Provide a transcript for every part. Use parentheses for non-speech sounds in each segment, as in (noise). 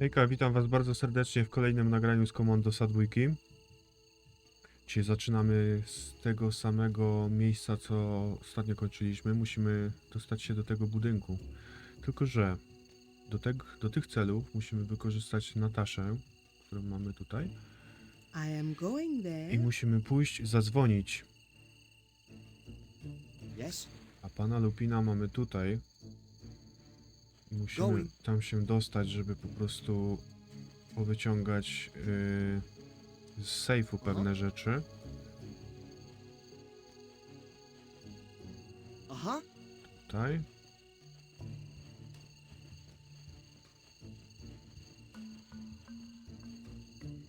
Hejka, witam was bardzo serdecznie w kolejnym nagraniu z Komando Sadwiki. Dzisiaj zaczynamy z tego samego miejsca, co ostatnio kończyliśmy. Musimy dostać się do tego budynku. Tylko, że do, teg- do tych celów musimy wykorzystać Nataszę, którą mamy tutaj. I musimy pójść, zadzwonić. Yes? A pana Lupina mamy tutaj. Musimy Going. tam się dostać, żeby po prostu powyciągać yy, z sejfu pewne rzeczy. Huh. Tutaj.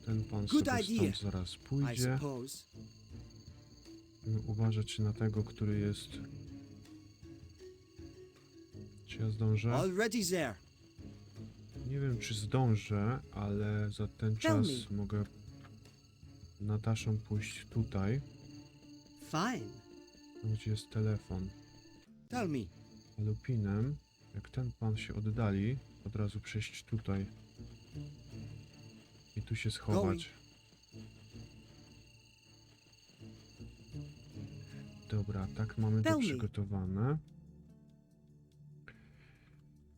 Ten pan Good sobie idea. stąd zaraz I pójdzie. suppose. Musimy uważać na tego, który jest... Czy ja zdążę? Already there. Nie wiem, czy zdążę, ale za ten Tell czas mogę Nataszą pójść tutaj, Fine. gdzie jest telefon. Tell me. Lupinem, jak ten pan się oddali, od razu przejść tutaj. I tu się schować. Dobra, tak mamy to przygotowane.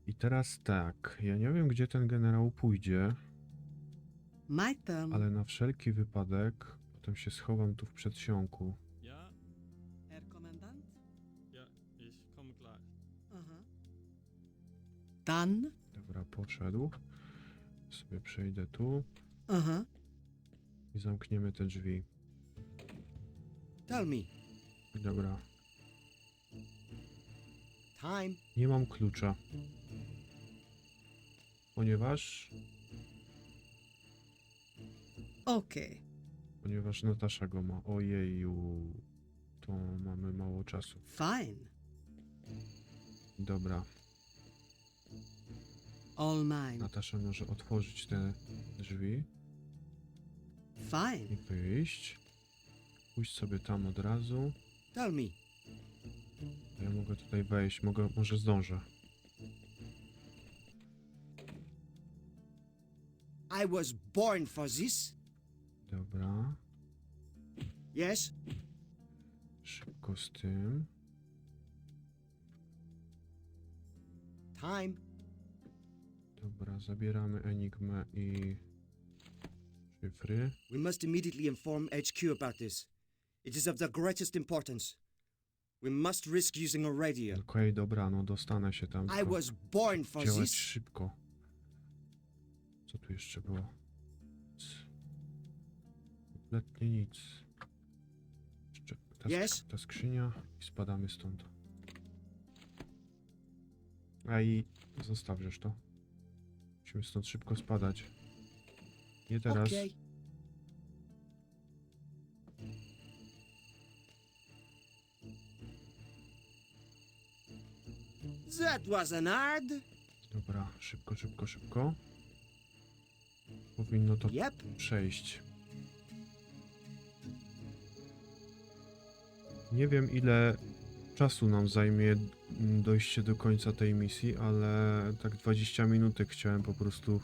I teraz tak, ja nie wiem gdzie ten generał pójdzie, My turn. ale na wszelki wypadek potem się schowam tu w przedsionku. Ja, Herr Kommandant? ja, ich komme gleich. Aha. Dann? Dobra, poszedł. Sobie przejdę tu Aha. i zamkniemy te drzwi. Tell me. Dobra, Time. nie mam klucza. Ponieważ, Okay. ponieważ Natasza go ma. Ojeju, to mamy mało czasu. Fine. Dobra, All mine. Natasza może otworzyć te drzwi i Fine. wyjść. Pójść sobie tam od razu. Tell me. Ja mogę tutaj wejść, mogę, może zdążę. I was born for this. Dobra, Yes? szybko z tym. Time. Dobra, zabieramy Enigmę i szyfry. We must immediately inform HQ about this. It is of the greatest importance. We must risk using a radio. Okej, dobra, no dostanę się tam. I tylko was born for Działać this. szybko. Co tu jeszcze było? Nic. Kompletnie nic. Jeszcze ta, sk- Yes? ta skrzynia i spadamy stąd. A i zostawisz to. Musimy stąd szybko spadać. Nie teraz. Okay. That wasn't hard. Dobra, szybko, szybko, szybko. Powinno to Yep. przejść. Nie wiem ile czasu nam zajmie dojście do końca tej misji, ale tak 20 minutek chciałem po prostu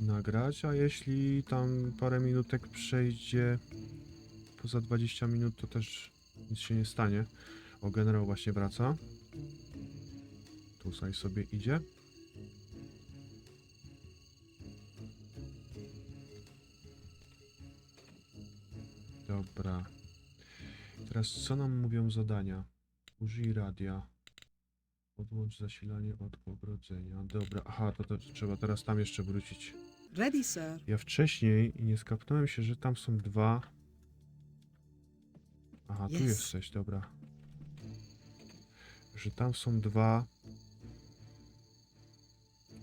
nagrać, a jeśli tam parę minutek przejdzie poza 20 minut, to też nic się nie stanie. O, generał właśnie wraca. Tutaj sobie idzie. Dobra. Teraz co nam mówią zadania? Użyj radia. Odłącz zasilanie od ogrodzenia. Dobra, aha, to, to trzeba teraz tam jeszcze wrócić. Ready, sir. Ja wcześniej nie skapnąłem się, że tam są dwa. Aha, tu Jest. jesteś, dobra. Że tam są dwa.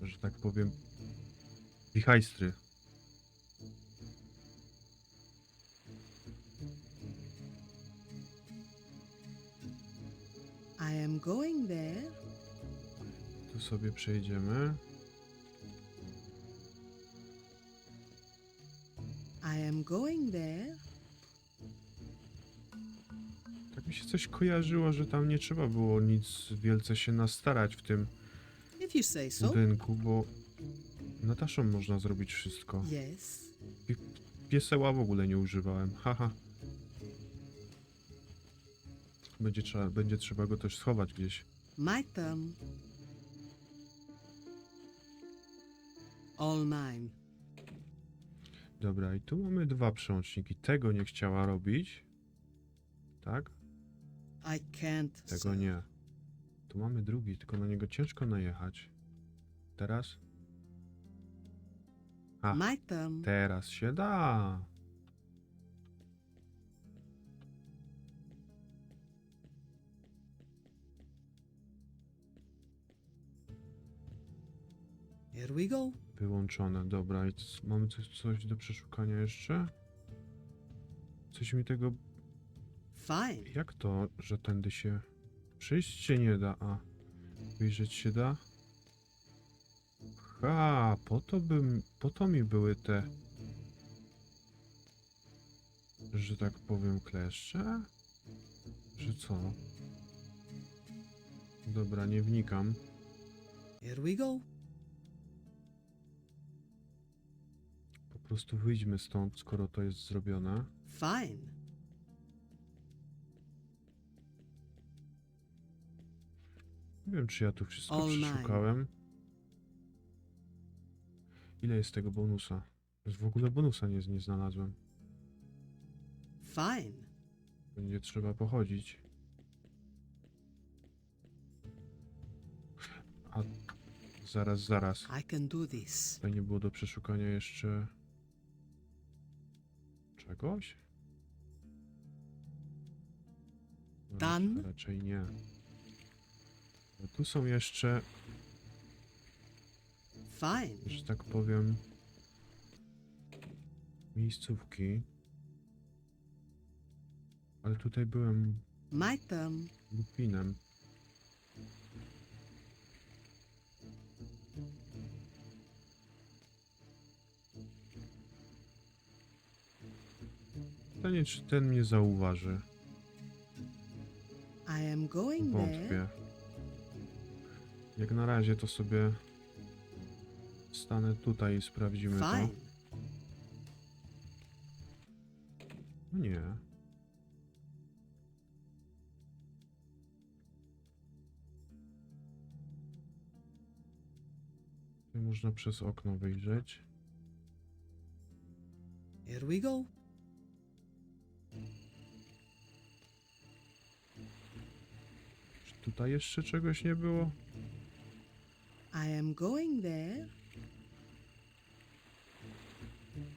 Że tak powiem. Wichajstry. I am going there. Tu sobie przejdziemy. I am going there. Tak mi się coś kojarzyło, że tam nie trzeba było nic wielce się nastarać w tym You say so. budynku, bo Nataszą można zrobić wszystko. Yes. Pieseła w ogóle nie używałem. Haha. Będzie trzeba, będzie trzeba go też schować gdzieś. My turn. All mine. Dobra, i tu mamy dwa przełączniki. Tego nie chciała robić. Tak? I can't. Tego sir. nie. Tu mamy drugi, tylko na niego ciężko najechać. Teraz? A, teraz się da. Here we go. Wyłączone, dobra. I c- mamy coś, coś do przeszukania jeszcze? Coś mi tego... Fine. Jak to, że tędy się... Przejść się nie da, a... Wyjrzeć się da? Ha, po to bym... Po to mi były te... Że tak powiem, kleszcze? Czy co? Dobra, nie wnikam. Here we go. Po prostu wyjdźmy stąd, skoro to jest zrobione. Fine. Nie wiem, czy ja tu wszystko All przeszukałem. Ile jest tego bonusa? W ogóle bonusa nie, nie znalazłem. Fine. Będzie trzeba pochodzić. A zaraz, zaraz. I can do this. Tutaj nie było do przeszukania jeszcze czegoś? No, Done. Raczej nie. Tu są jeszcze, Fine. że tak powiem, miejscówki. Ale tutaj byłem My turn. lupinem. Pytanie, czy ten mnie zauważy? I am going there. Wątpię. Jak na razie to sobie stanę tutaj i sprawdzimy to. Fine. No nie. Tutaj można przez okno wyjrzeć. Here we go. Czy tutaj jeszcze czegoś nie było? I am going there.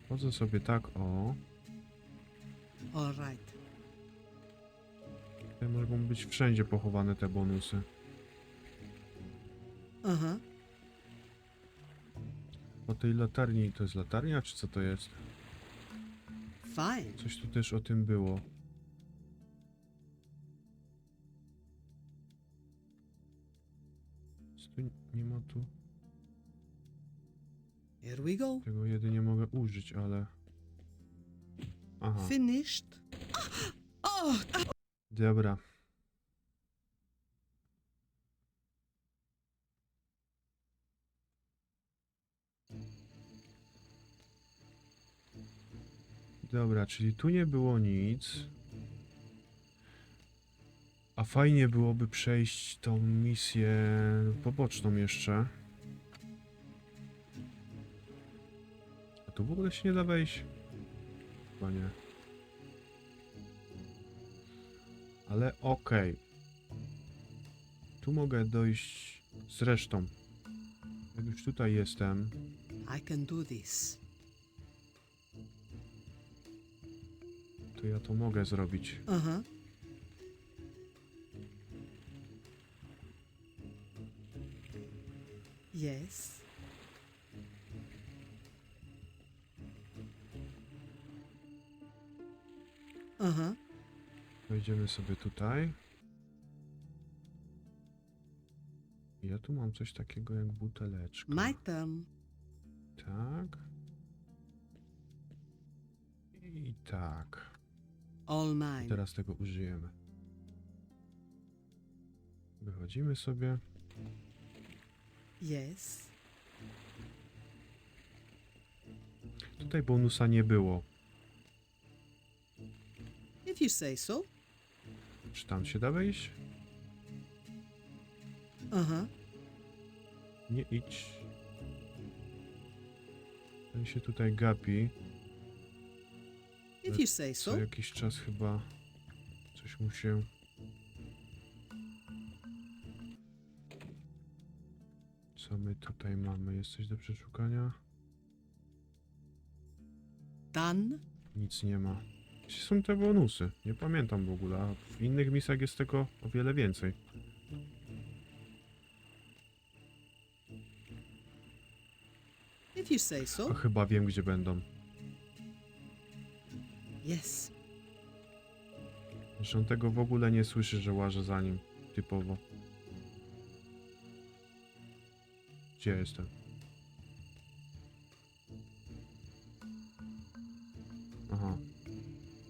Chodzę sobie tak, o. All right. Tutaj mogą być wszędzie pochowane te bonusy. Huh. O tej latarni, to jest latarnia, czy co to jest? Fine. Coś tu też o tym było. Tu nie ma tu... Here we go. Tego jedynie mogę użyć, ale... Aha, Finished. (gasps) Oh, dobra. Dobra, czyli tu nie było nic. A fajnie byłoby przejść tą misję poboczną jeszcze. A tu w ogóle się nie da wejść? Chyba nie. Ale okej. Tu mogę dojść z resztą. Jak już tutaj jestem, I can do this. to ja to mogę zrobić. Uh huh. Yes. Huh. Wejdziemy sobie tutaj. Ja tu mam coś takiego jak buteleczka. My turn. Tak. I tak. All mine. teraz tego użyjemy. Wychodzimy sobie. Yes. Tutaj bonusa nie było. If you say so. Czy tam się da wejść? Uh huh. Nie idź. Ten się tutaj gapi. If you say Co so. jakiś czas chyba coś mu się... Co my tutaj mamy? Jest coś do przeszukania? Done. Nic nie ma. Gdzie są te bonusy? Nie pamiętam w ogóle, a w innych misjach jest tego o wiele więcej. If you say A so. chyba wiem, gdzie będą. Yes. Zresztą tego w ogóle nie słyszy, że łażę za nim. Typowo. Gdzie jestem? Aha,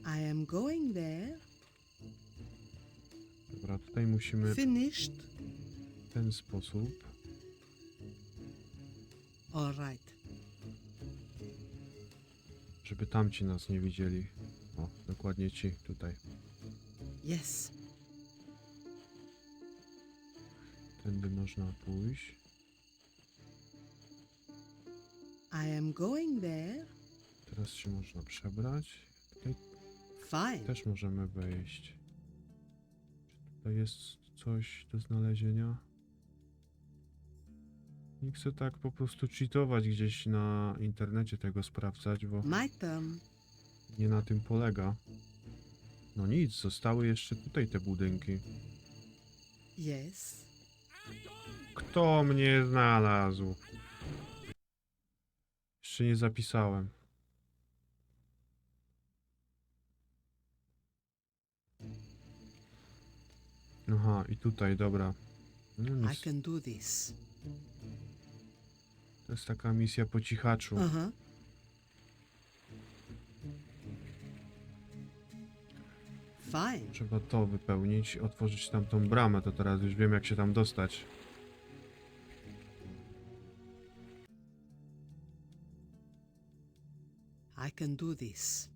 I am going there. dobra, tutaj musimy w Finished. ten sposób. All right. Żeby tamci nas nie widzieli. O, dokładnie ci tutaj. Yes. Tędy można pójść. I am going there. Teraz się można przebrać. Tutaj Fine. też możemy wejść. Czy tutaj jest coś do znalezienia? Nie chcę tak po prostu cheatować gdzieś na internecie tego sprawdzać, bo My turn. nie na tym polega. No nic, zostały jeszcze tutaj te budynki. Yes. Kto mnie znalazł? Jeszcze nie zapisałem. Aha, i tutaj, dobra. No I nic, can do this. to jest taka misja po cichaczu. Uh huh. Fine. Trzeba to wypełnić, otworzyć tamtą bramę, to teraz już wiem jak się tam dostać. I can do this.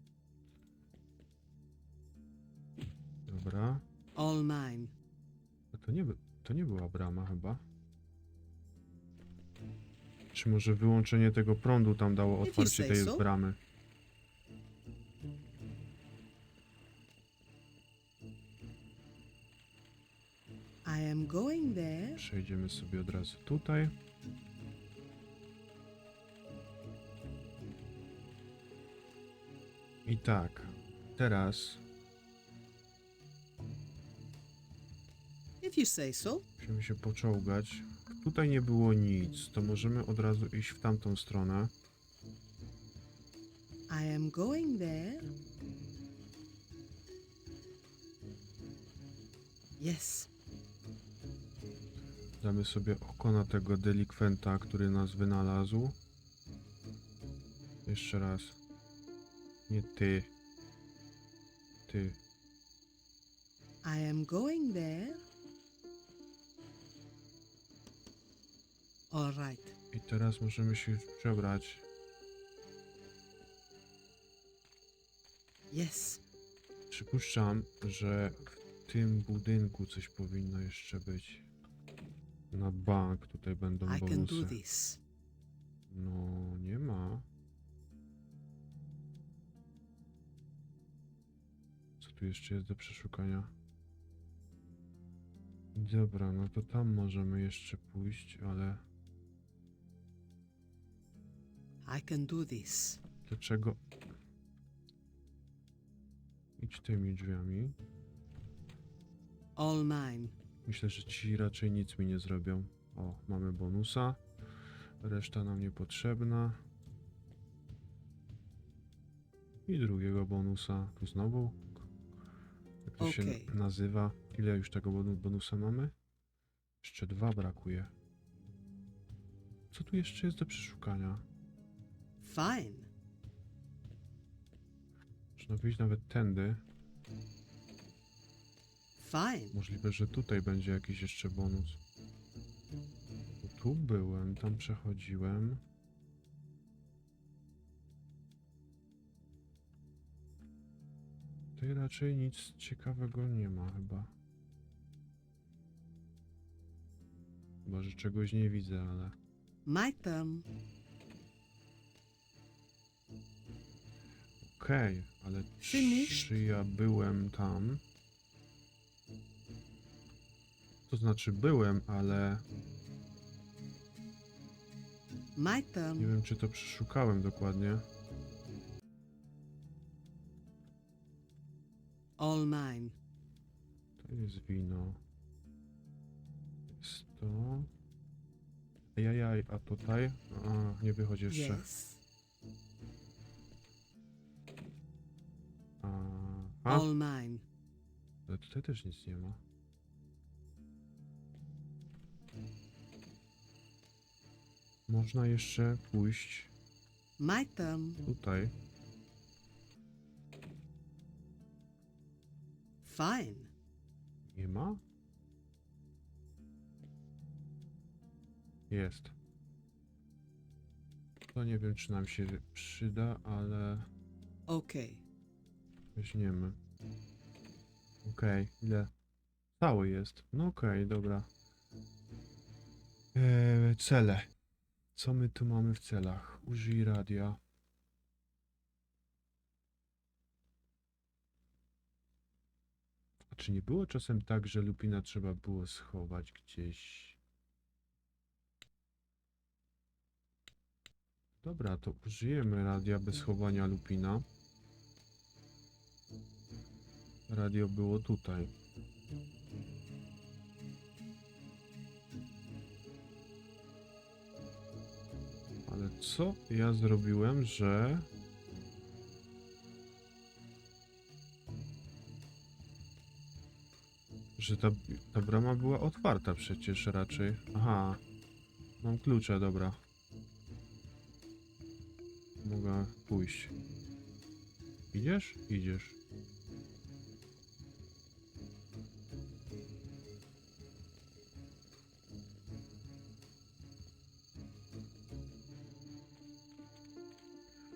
Dobra. All mine. A to nie, by- to nie była brama chyba. Czy może wyłączenie tego prądu tam dało If you otwarcie say tej so. bramy? I am going there. Przejdziemy sobie od razu tutaj. Tak, teraz If you say so. musimy się poczołgać. Tutaj nie było nic, to możemy od razu iść w tamtą stronę. I am going there. Yes. Damy sobie oko na tego delikwenta, który nas wynalazł. Jeszcze raz. Nie ty. Ty. I am going there. All right. I teraz możemy się już przebrać. Yes. Przypuszczam, że w tym budynku coś powinno jeszcze być. Na bank tutaj będą I can do bonusy. this. No, nie tu jeszcze jest do przeszukania? Dobra, no to tam możemy jeszcze pójść, ale I can do this. dlaczego? Idź tymi drzwiami. All mine. Myślę, że ci raczej nic mi nie zrobią. O, mamy bonusa. Reszta nam niepotrzebna. I drugiego bonusa. Tu znowu. To się Okej. nazywa? Ile już tego bonu- bonusa mamy? Jeszcze dwa brakuje. Co tu jeszcze jest do przeszukania? Fine. Można wyjść nawet tędy. Fine. Możliwe, że tutaj będzie jakiś jeszcze bonus. Bo tu byłem, tam przechodziłem. Tutaj raczej nic ciekawego nie ma chyba. Chyba, że czegoś nie widzę, ale... My turn. Okej, ale Finish. czy ja byłem tam? To znaczy byłem, ale My nie wiem czy to przeszukałem dokładnie. All mine. To jest wino. Jest to... Jajaj, a tutaj? A, nie wychodzi jeszcze. Yes. A, All mine. ale tutaj też nic nie ma. Można jeszcze pójść My turn. tutaj. Fine. Nie ma? Jest. To nie wiem, czy nam się przyda, ale Okay. weźmiemy. Okej, ile? Cały jest. No okej, dobra. Eee, cele. Co my tu mamy w celach? Użyj radia. Czy nie było czasem tak, że lupina trzeba było schować gdzieś? Dobra, to użyjemy radia bez chowania lupina. Radio było tutaj. Ale co ja zrobiłem, że... Że ta, ta brama była otwarta przecież raczej. Aha. Mam klucze, dobra. Mogę pójść. Idziesz? Idziesz.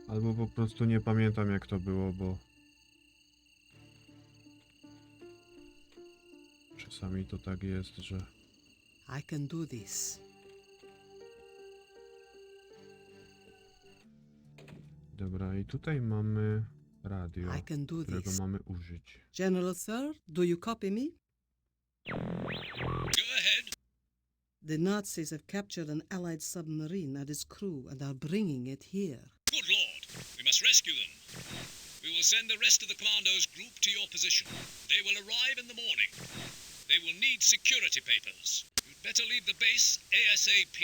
Albo po prostu nie pamiętam jak to było, bo... to tak jest, że... I can do this. Dobra, i tutaj mamy radio, I can do którego this. mamy użyć. General Sir, do you copy me? Go ahead. The Nazis have captured an Allied submarine and its crew and are bringing it here. Good lord. We must rescue them. We will send the rest of the commandos group to your position. They will arrive in the morning. They will need security papers. You'd better leave the base ASAP.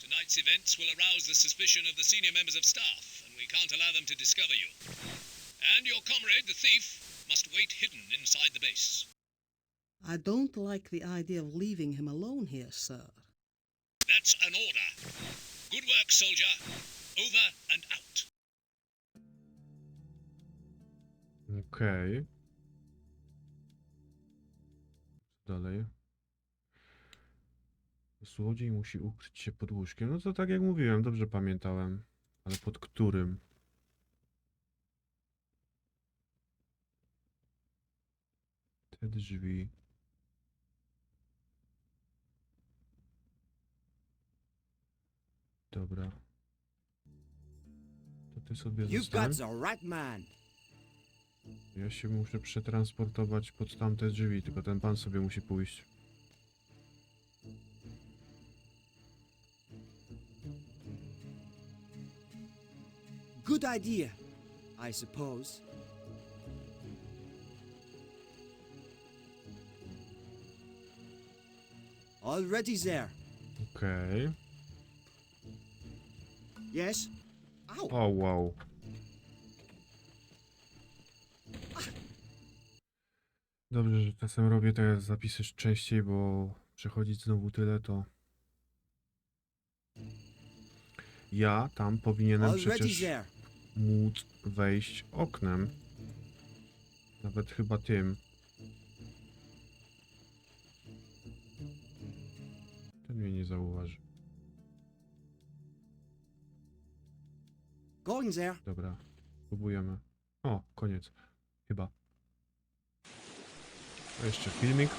Tonight's events will arouse the suspicion of the senior members of staff, and we can't allow them to discover you. And your comrade, the thief, must wait hidden inside the base. I don't like the idea of leaving him alone here, sir. That's an order. Good work, soldier. Over and out. Okej. Dalej? Złodziej musi ukryć się pod łóżkiem. No to tak jak mówiłem, dobrze pamiętałem. Ale pod którym? Te drzwi. Dobra. To ty sobie zostań. Ja się muszę przetransportować pod tamte drzwi, tylko ten pan sobie musi pójść. Good idea, I suppose. Already there. Okej. Yes? Ow! O, wow. Dobrze, że czasem robię te zapisy częściej, bo przechodzić znowu tyle to... Ja tam powinienem przecież móc wejść oknem. Nawet chyba tym. Ten mnie nie zauważy. Going there. Dobra, próbujemy. O, koniec. Chyba. Jeszcze filmik.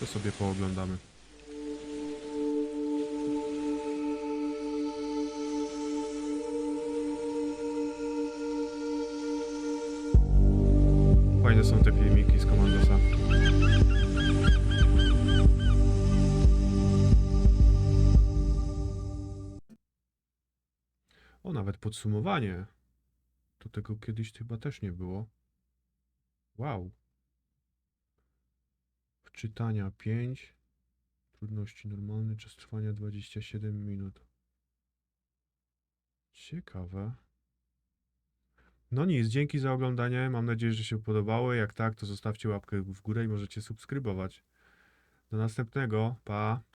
To sobie pooglądamy. Fajne są te filmiki z Komandosa. O, nawet podsumowanie. To tego kiedyś chyba też nie było. Wow. Wczytania 5. Trudności normalny, czas trwania 27 minut. Ciekawe. No nic, dzięki za oglądanie. Mam nadzieję, że się podobało. Jak tak, to zostawcie łapkę w górę i możecie subskrybować. Do następnego. Pa.